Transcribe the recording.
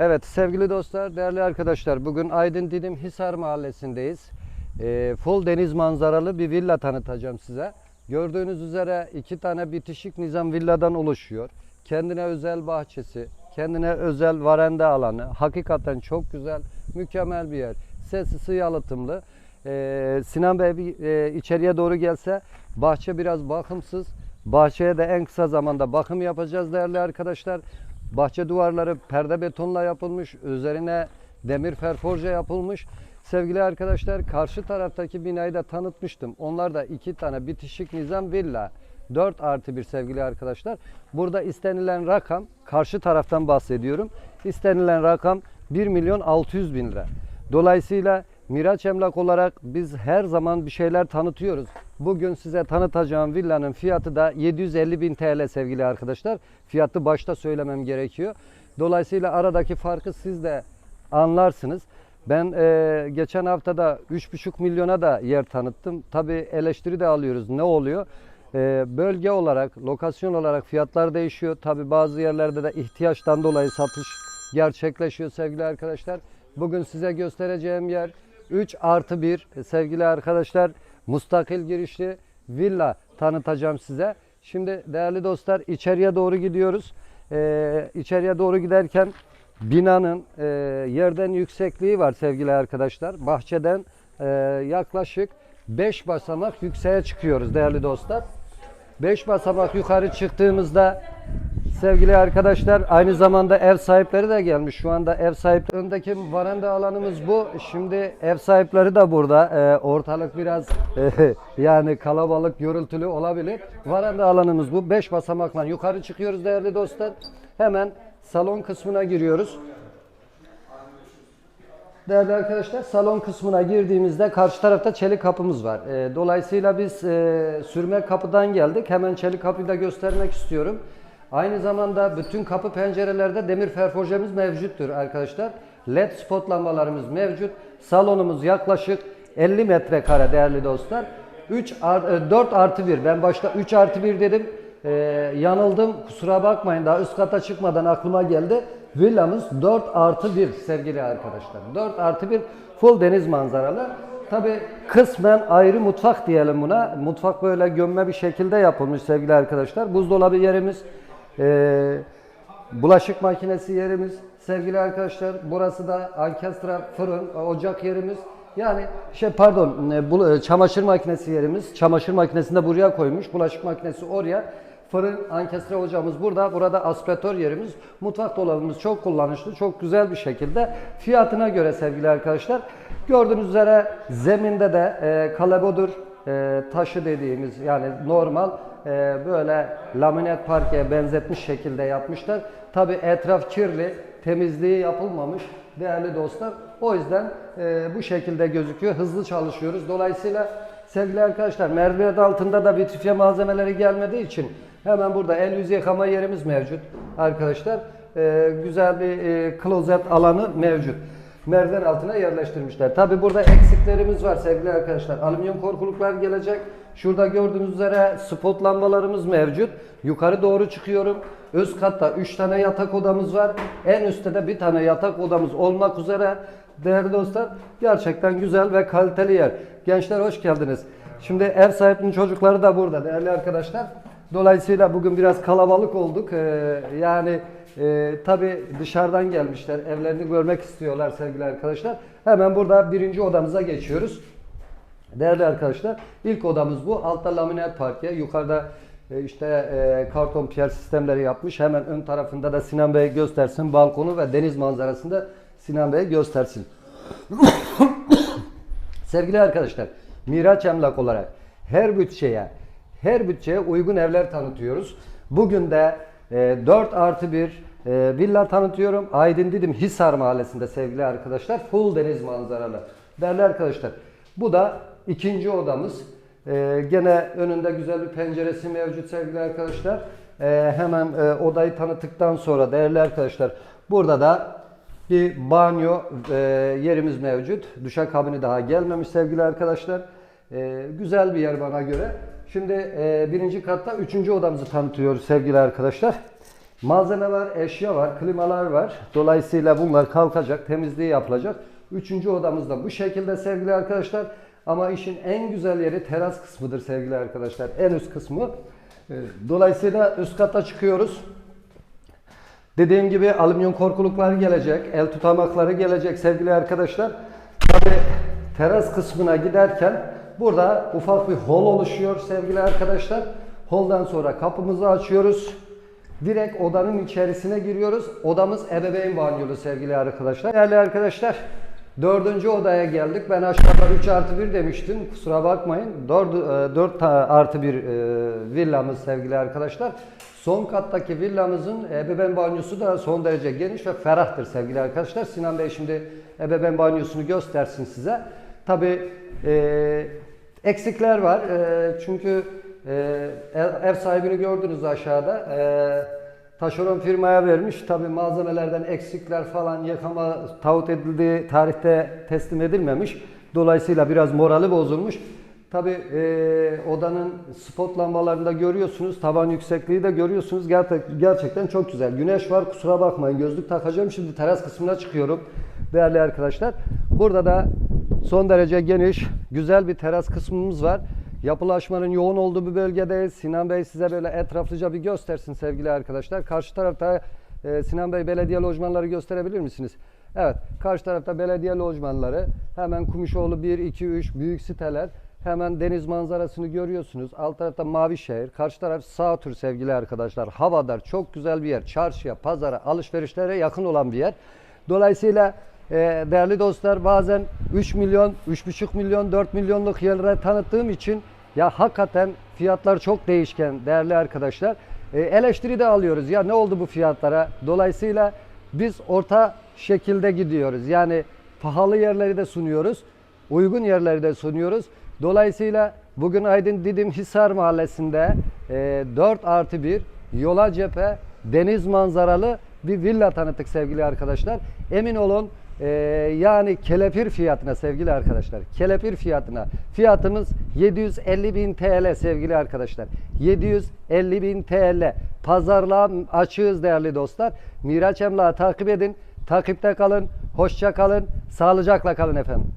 Evet sevgili dostlar, değerli arkadaşlar bugün Aydın Didim Hisar Mahallesi'ndeyiz. Ee, full deniz manzaralı bir villa tanıtacağım size. Gördüğünüz üzere iki tane bitişik nizam villadan oluşuyor. Kendine özel bahçesi, kendine özel varanda alanı. Hakikaten çok güzel, mükemmel bir yer. Sessiz yalıtımlı. Ee, Sinan Bey bir e, içeriye doğru gelse bahçe biraz bakımsız. Bahçeye de en kısa zamanda bakım yapacağız değerli arkadaşlar. Bahçe duvarları perde betonla yapılmış. Üzerine demir ferforje yapılmış. Sevgili arkadaşlar karşı taraftaki binayı da tanıtmıştım. Onlar da iki tane bitişik nizam villa. 4 artı bir sevgili arkadaşlar. Burada istenilen rakam karşı taraftan bahsediyorum. İstenilen rakam 1 milyon 600 bin lira. Dolayısıyla Miraç Emlak olarak biz her zaman bir şeyler tanıtıyoruz. Bugün size tanıtacağım villanın fiyatı da 750 bin TL sevgili arkadaşlar. Fiyatı başta söylemem gerekiyor. Dolayısıyla aradaki farkı siz de anlarsınız. Ben e, geçen hafta da 3,5 milyona da yer tanıttım. Tabi eleştiri de alıyoruz. Ne oluyor? E, bölge olarak, lokasyon olarak fiyatlar değişiyor. Tabi bazı yerlerde de ihtiyaçtan dolayı satış gerçekleşiyor sevgili arkadaşlar. Bugün size göstereceğim yer 3 artı 1 sevgili arkadaşlar mustakil girişli villa tanıtacağım size. Şimdi değerli dostlar içeriye doğru gidiyoruz. Ee, içeriye doğru giderken binanın e, yerden yüksekliği var sevgili arkadaşlar. Bahçeden e, yaklaşık 5 basamak yükseğe çıkıyoruz değerli dostlar. 5 basamak yukarı çıktığımızda sevgili arkadaşlar aynı zamanda ev sahipleri de gelmiş. Şu anda ev sahipleri öndeki varanda alanımız bu. Şimdi ev sahipleri de burada. Ee, ortalık biraz e, yani kalabalık, gürültülü olabilir. Varanda alanımız bu. 5 basamakla yukarı çıkıyoruz değerli dostlar. Hemen salon kısmına giriyoruz. Değerli arkadaşlar salon kısmına girdiğimizde karşı tarafta çelik kapımız var. Ee, dolayısıyla biz e, sürme kapıdan geldik. Hemen çelik kapıyı da göstermek istiyorum. Aynı zamanda bütün kapı pencerelerde demir ferforjemiz mevcuttur arkadaşlar. LED spot lambalarımız mevcut. Salonumuz yaklaşık 50 metrekare değerli dostlar. 3 4 artı 1. Ben başta 3 artı 1 dedim. Ee, yanıldım. Kusura bakmayın. Daha üst kata çıkmadan aklıma geldi. Villamız 4 artı 1 sevgili arkadaşlar. 4 artı 1 full deniz manzaralı. Tabi kısmen ayrı mutfak diyelim buna. Mutfak böyle gömme bir şekilde yapılmış sevgili arkadaşlar. Buzdolabı yerimiz, ee, bulaşık makinesi yerimiz sevgili arkadaşlar. Burası da ankestra fırın, ocak yerimiz. Yani şey pardon e, bu, e, çamaşır makinesi yerimiz. Çamaşır makinesini de buraya koymuş. Bulaşık makinesi oraya. Fırın, ankestre ocağımız burada. Burada aspiratör yerimiz. Mutfak dolabımız çok kullanışlı. Çok güzel bir şekilde. Fiyatına göre sevgili arkadaşlar. Gördüğünüz üzere zeminde de e, kalabodur e, taşı dediğimiz yani normal e, böyle laminat parkeye benzetmiş şekilde yapmışlar. Tabi etraf kirli, temizliği yapılmamış değerli dostlar. O yüzden e, bu şekilde gözüküyor. Hızlı çalışıyoruz. Dolayısıyla sevgili arkadaşlar merdiven altında da vitrifiye malzemeleri gelmediği için hemen burada el yüz yıkama yerimiz mevcut arkadaşlar. E, güzel bir e, klozet alanı mevcut merdiven altına yerleştirmişler. Tabi burada eksiklerimiz var sevgili arkadaşlar. Alüminyum korkuluklar gelecek. Şurada gördüğünüz üzere spot lambalarımız mevcut. Yukarı doğru çıkıyorum. Üst katta 3 tane yatak odamız var. En üstte de bir tane yatak odamız olmak üzere. Değerli dostlar gerçekten güzel ve kaliteli yer. Gençler hoş geldiniz. Şimdi ev sahibinin çocukları da burada değerli arkadaşlar. Dolayısıyla bugün biraz kalabalık olduk. Ee, yani e, tabi dışarıdan gelmişler. Evlerini görmek istiyorlar sevgili arkadaşlar. Hemen burada birinci odamıza geçiyoruz. Değerli arkadaşlar ilk odamız bu. Altta laminat parke. Yukarıda e, işte e, karton piyer sistemleri yapmış. Hemen ön tarafında da Sinan Bey göstersin. Balkonu ve deniz manzarasında Sinan Bey göstersin. Sevgili arkadaşlar, Miraç Emlak olarak her bütçeye, her bütçeye uygun evler tanıtıyoruz. Bugün de e, 4 artı 1 e, villa tanıtıyorum. Aydın Didim Hisar Mahallesi'nde sevgili arkadaşlar. Full deniz manzaralı. Değerli arkadaşlar, bu da ikinci odamız. E, gene önünde güzel bir penceresi mevcut sevgili arkadaşlar. E, hemen e, odayı tanıttıktan sonra değerli arkadaşlar, burada da bir banyo e, yerimiz mevcut. Duşakabini daha gelmemiş sevgili arkadaşlar. E, güzel bir yer bana göre. Şimdi e, birinci katta üçüncü odamızı tanıtıyoruz sevgili arkadaşlar. Malzeme var, eşya var, klimalar var. Dolayısıyla bunlar kalkacak, temizliği yapılacak. Üçüncü odamız da bu şekilde sevgili arkadaşlar. Ama işin en güzel yeri teras kısmıdır sevgili arkadaşlar. En üst kısmı. Ee, Dolayısıyla üst kata çıkıyoruz. Dediğim gibi alüminyum korkuluklar gelecek, el tutamakları gelecek sevgili arkadaşlar. Tabi teras kısmına giderken burada ufak bir hol oluşuyor sevgili arkadaşlar. Holdan sonra kapımızı açıyoruz. Direkt odanın içerisine giriyoruz. Odamız ebeveyn banyolu sevgili arkadaşlar. Değerli arkadaşlar dördüncü odaya geldik. Ben aşağıda 3 artı 1 demiştim. Kusura bakmayın. 4, 4 artı 1 villamız sevgili arkadaşlar. Son kattaki villamızın ebeveyn banyosu da son derece geniş ve ferahtır sevgili arkadaşlar. Sinan Bey şimdi ebeveyn banyosunu göstersin size. Tabi eksikler var. E, çünkü e, ev, sahibini gördünüz aşağıda. E, taşeron firmaya vermiş. Tabi malzemelerden eksikler falan yıkama taahhüt edildiği tarihte teslim edilmemiş. Dolayısıyla biraz morali bozulmuş. Tabi odanın spot lambalarında görüyorsunuz. Taban yüksekliği de görüyorsunuz. Gerçek- Gerçekten çok güzel. Güneş var kusura bakmayın. Gözlük takacağım. Şimdi teras kısmına çıkıyorum. Değerli arkadaşlar. Burada da son derece geniş, güzel bir teras kısmımız var. Yapılaşmanın yoğun olduğu bir bölgedeyiz. Sinan Bey size böyle etraflıca bir göstersin sevgili arkadaşlar. Karşı tarafta e, Sinan Bey belediye lojmanları gösterebilir misiniz? Evet, karşı tarafta belediye lojmanları. Hemen Kumuşoğlu 1, 2, 3 büyük siteler. Hemen deniz manzarasını görüyorsunuz. Alt tarafta Mavişehir. Karşı taraf Sağtur sevgili arkadaşlar. Havadar çok güzel bir yer. Çarşıya, pazara, alışverişlere yakın olan bir yer. Dolayısıyla e, değerli dostlar bazen 3 milyon, 3,5 milyon, 4 milyonluk yerlere tanıttığım için ya hakikaten fiyatlar çok değişken değerli arkadaşlar. E, eleştiri de alıyoruz. Ya ne oldu bu fiyatlara? Dolayısıyla biz orta şekilde gidiyoruz. Yani pahalı yerleri de sunuyoruz. Uygun yerleri de sunuyoruz. Dolayısıyla bugün Aydın Didim Hisar Mahallesi'nde e, 4 artı 1 yola cephe deniz manzaralı bir villa tanıttık sevgili arkadaşlar. Emin olun e, yani kelepir fiyatına sevgili arkadaşlar. Kelepir fiyatına. Fiyatımız 750 bin TL sevgili arkadaşlar. 750 bin TL. Pazarlığa açığız değerli dostlar. Miraç Emlak'ı takip edin. Takipte kalın. Hoşça kalın. Sağlıcakla kalın efendim.